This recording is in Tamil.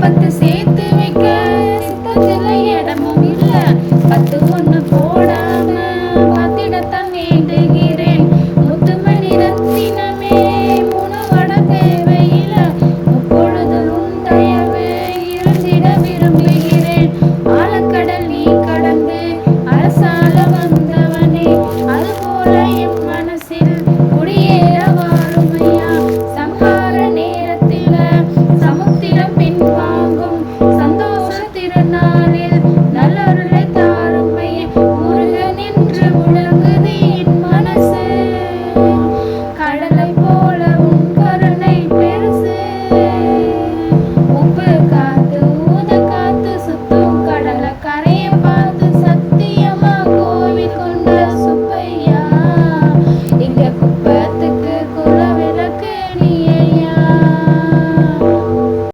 பத்து சேர்த்து வைக்க சித்தத்தில் இடமும் இல்லை. பத்து ஒன்று போடாம பார்த்திடத்தான் வேண்டுகிறேன். முத்துமணி ரத்தினமே உணவட தேவையில்லை. முப்பொழுது உன் தயவு இருந்திட விரும்பி உப்பு